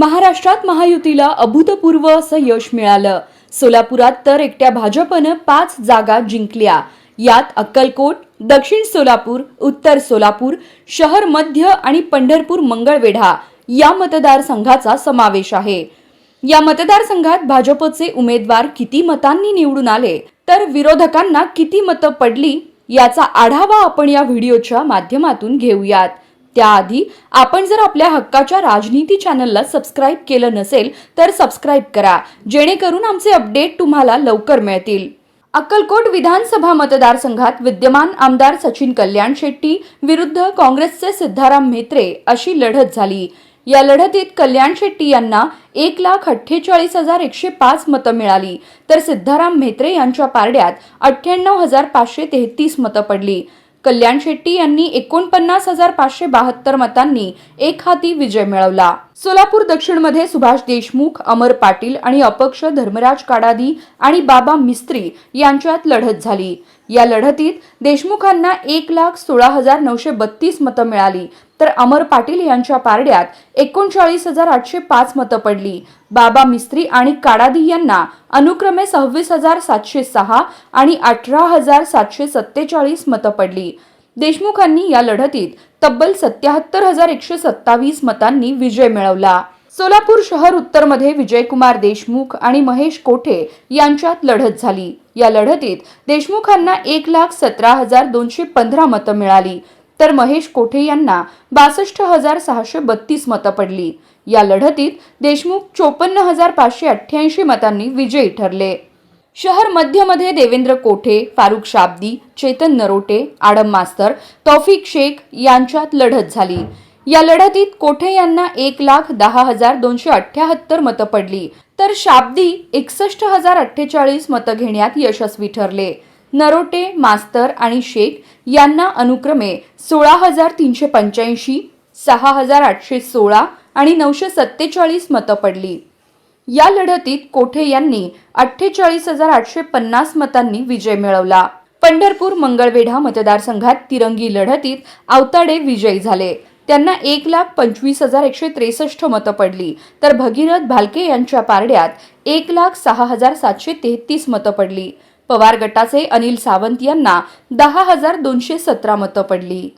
महाराष्ट्रात महायुतीला अभूतपूर्व असं यश मिळालं. सोलापुरात तर एकट्या भाजपनं पाच जागा जिंकल्या. यात अक्कलकोट दक्षिण सोलापूर उत्तर सोलापूर शहर मध्य आणि पंढरपूर मंगळवेढा या मतदारसंघाचा समावेश आहे. या मतदारसंघात भाजपचे उमेदवार किती मतांनी निवडून आले? तर विरोधकांना किती मतं पडली? याचा आढावा आपण या व्हिडिओच्या माध्यमातून घेऊयात. त्याआधी आपण जर आपल्या हक्काच्या राजनीती चॅनलला सबस्क्राईब केलं नसेल तर सबस्क्राईब करा. जेणेकरून आमचे अपडेट तुम्हाला लवकर मिळतील. अक्कलकोट विधानसभा मतदारसंघात विद्यमान आमदार सचिन कल्याण शेट्टी विरुद्ध काँग्रेसचे सिद्धाराम म्हेत्रे अशी लढत झाली. या लढतीत कल्याण शेट्टी यांना एक लाख अठ्ठेचाळीस हजार एकशे पाच मतं मिळाली. तर सिद्धाराम म्हेत्रे यांच्या पारड्यात अठ्ठ्याण्णव हजार पाचशे तेहतीस मतं पडली. कल्याण शेट्टी यांनी एकोणपन्नास हजार पाचशे बहात्तर मतांनी एक हाती विजय मिळवला. सोलापूर दक्षिणमध्ये सुभाष देशमुख अमर पाटील आणि अपक्ष धर्मराज काडादी आणि बाबा मिस्त्री यांच्यात लढत झाली. या लढतीत देशमुखांना एक लाख सोळा हजार नऊशे बत्तीस मतं मिळाली. तर अमर पाटील यांच्या पारड्यात एकोणचाळीस हजार आठशे पाच मतं पडली. बाबा मिस्त्री आणि काडादी यांना अनुक्रमे सव्वीस हजार सातशे सहा आणि अठरा हजार सातशे सत्तेचाळीस मतं पडली. देशमुखांनी या लढतीत तब्बल सत्याहत्तर हजार एकशे सत्तावीस मतांनी विजय मिळवला. सोलापूर शहर उत्तरमध्ये विजयकुमार देशमुख आणि महेश कोठे यांच्यात लढत झाली. या लढतीत देशमुखांना एक लाख सतरा हजार दोनशे पंधरा मतं मिळाली. तर महेश कोठे यांना बासष्ट हजार सहाशे बत्तीस मतं पडली. या लढतीत देशमुख चोपन्न हजार पाचशे अठ्ठ्याऐंशी मतांनी विजयी ठरले. शहर मध्यमध्ये देवेंद्र कोठे फारुख शाब्दी चेतन नरोटे आडम मास्तर तौफिक शेख यांच्यात लढत झाली. या लढतीत कोठे यांना एक लाख दहा हजार दोनशे अठ्ठ्याहत्तर मतं पडली तर शाब्दी एकसष्ट हजार अठ्ठेचाळीस मतं घेण्यात यशस्वी ठरले. नरोटे मास्तर आणि शेख यांना अनुक्रमे सोळा हजार तीनशे पंच्याऐंशी सहा हजार आठशे सोळा आणि नऊशे सत्तेचाळीस मतं पडली. या लढतीत कोठे यांनी अठ्ठेचाळीस हजार आठशे पन्नास मतांनी विजय मिळवला. पंढरपूर मंगळवेढा मतदारसंघात तिरंगी लढतीत आवताडे विजयी झाले. त्यांना एक लाख पंचवीस हजार एकशे त्रेसष्ट मतं पडली. तर भगीरथ भालके यांच्या पारड्यात एक लाख सहा हजार सातशे तेहतीस मतं पडली. पवार गटाचे अनिल सावंत यांना दहा हजार दोनशे सतरा मतं पडली.